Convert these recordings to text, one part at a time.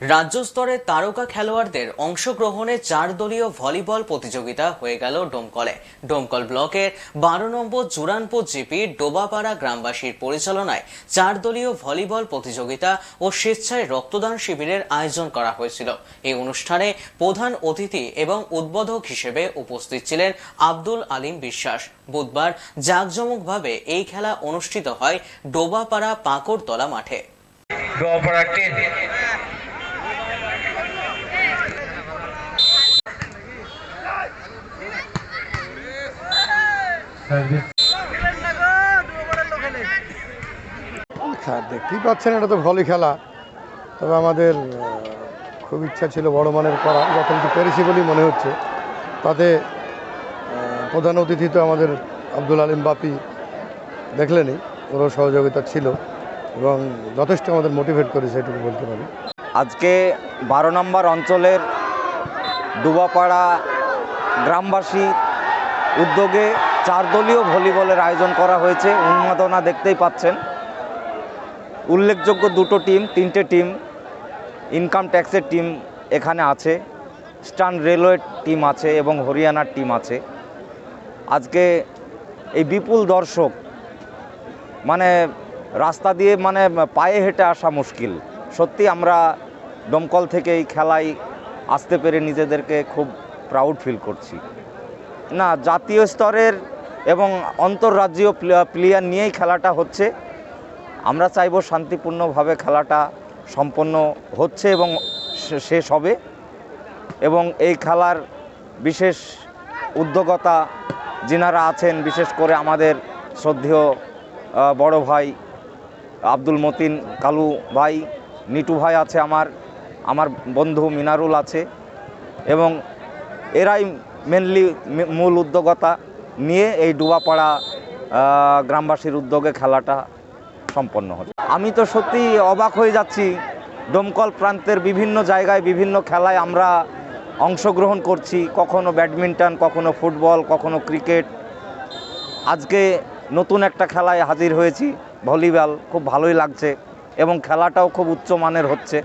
রাজ্য স্তরে তারকা খেলোয়াড়দের অংশগ্রহণে চার দলীয় ভলিবল প্রতিযোগিতা হয়ে গেল ডোমকলে। ডোমকল ব্লকের বারো নম্বর জুরানপুর জিপি ডোবাপাড়া গ্রামবাসীর পরিচালনায় চার দলীয় ভলিবল প্রতিযোগিতা ও স্বেচ্ছায় রক্তদান শিবিরের আয়োজন করা হয়েছিল। এই অনুষ্ঠানে প্রধান অতিথি এবং উদ্বোধক হিসেবে উপস্থিত ছিলেন আব্দুল আলিম বিশ্বাস। বুধবার জাঁকজমকভাবে এই খেলা অনুষ্ঠিত হয় ডোবাপাড়া পাঁকড়তলা মাঠে। দেখতেই পাচ্ছেন, এটা তো ভলি খেলা। তবে আমাদের খুব ইচ্ছা ছিল বড় মানের করা যতটুকু পেরেছি বলেই মনে হচ্ছে। তাতে প্রধান অতিথি তো আমাদের আব্দুল আলিম বাপি দেখলেনই, ওরও সহযোগিতা ছিল এবং যথেষ্ট আমাদের মোটিভেট করেছে, এটুকু বলতে পারি। আজকে বারো নম্বর অঞ্চলের ডুবাপাড়া গ্রামবাসী উদ্যোগে চার দলীয় ভলিবলের আয়োজন করা হয়েছে, উন্মাদনা দেখতেই পাচ্ছেন। উল্লেখযোগ্য দুটো টিম, তিনটে টিম, ইনকাম ট্যাক্সের টিম এখানে আছে, স্টান রেলওয়ে টিম আছে এবং হরিয়ানার টিম আছে। আজকে এই বিপুল দর্শক মানে রাস্তা দিয়ে মানে পায়ে হেঁটে আসা মুশকিল। সত্যি আমরা দমকল থেকে এই খেলায় আসতে পেরে নিজেদেরকে খুব প্রাউড ফিল করছি। না, জাতীয় স্তরের এবং অন্তর্রাজ্যীয় প্লেয়ার নিয়েই খেলাটা হচ্ছে। আমরা চাইব শান্তিপূর্ণভাবে খেলাটা সম্পন্ন হচ্ছে এবং শেষ হবে। এবং এই খেলার বিশেষ উদ্যোগতা যিনারা আছেন, বিশেষ করে আমাদের শ্রদ্ধেয় বড় ভাই আব্দুল মতিন কালু ভাই, নিটু ভাই আছে আমার আমার বন্ধু মিনারুল আছে। এবং এরাই মেনলি মূল উদ্যোগতা। নিয়ে এই ডুবাপাড়া গ্রামবাসীর উদ্যোগে খেলাটা সম্পন্ন হচ্ছে আমি তো সত্যি অবাক হয়ে যাচ্ছি। ডোমকল প্রান্তের বিভিন্ন জায়গায় বিভিন্ন খেলায় আমরা অংশগ্রহণ করছি। কখনো ব্যাডমিন্টন, কখনো ফুটবল, কখনো ক্রিকেট। আজকে নতুন একটা খেলায় হাজির হয়েছি। ভলিবল খুব ভালোই লাগছে এবং খেলাটাও খুব উচ্চমানের হচ্ছে।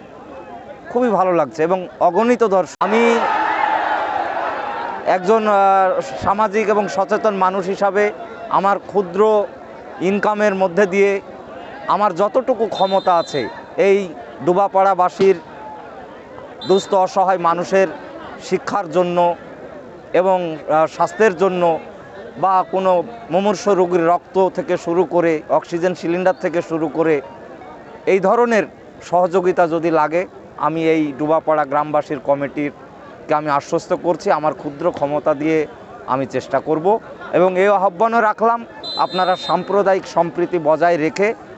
খুবই ভালো লাগছে এবং অগণিত দর্শক। আমি একজন সামাজিক এবং সচেতন মানুষ হিসাবে আমার ক্ষুদ্র ইনকামের মধ্যে দিয়ে আমার যতটুকু ক্ষমতা আছে, এই ডুবাপাড়াবাসীর দুস্থ, অসহায় মানুষের শিক্ষার জন্য এবং স্বাস্থ্যের জন্য বা কোনো মুমূর্ষ রোগীর রক্ত থেকে শুরু করে, অক্সিজেন সিলিন্ডার থেকে শুরু করে, এই ধরনের সহযোগিতা যদি লাগে, আমি এই ডুবাপাড়া গ্রামবাসীর কমিটিরকে আমি আশ্বস্ত করছি, আমার ক্ষুদ্র ক্ষমতা দিয়ে আমি চেষ্টা করব এবং এই আহ্বানও রাখলাম আপনারা সাম্প্রদায়িক সম্প্রীতি বজায় রেখে